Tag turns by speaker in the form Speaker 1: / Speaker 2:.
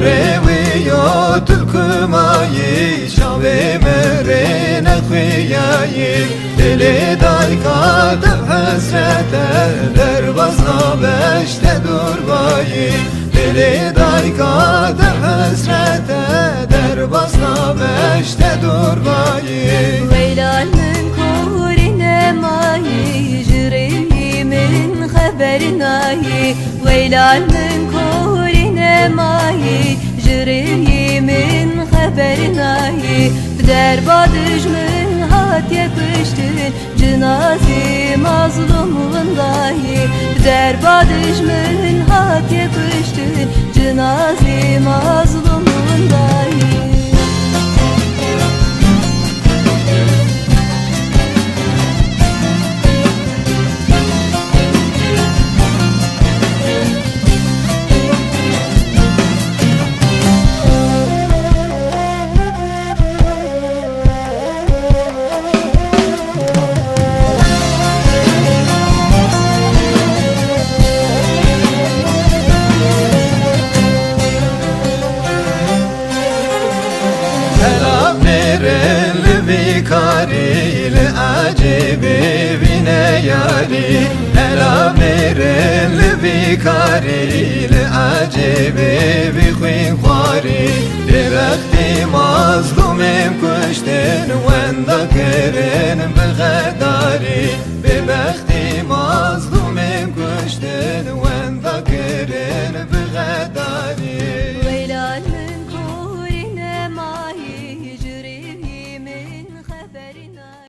Speaker 1: reviyo tulkumayi Şave merene kıyayi Deli dayka dev hasrete Derbazna beşte durbayi Deli dayka dev hasrete Derbazna beşte durbayi
Speaker 2: Leylanın korine mayi Jüreyimin haberin ayı Leylanın korine mayi Jüreyimin haberinayi Derba düşmün hat yapıştın Cenazi mazlumun dahi. Derba düşmün hat yapıştın Cenazi mazlumun
Speaker 1: vikaril acibi bine yari. Selam verin vikaril acibi bi khwin khwari Direxti mazlumim kuştin wenda kirin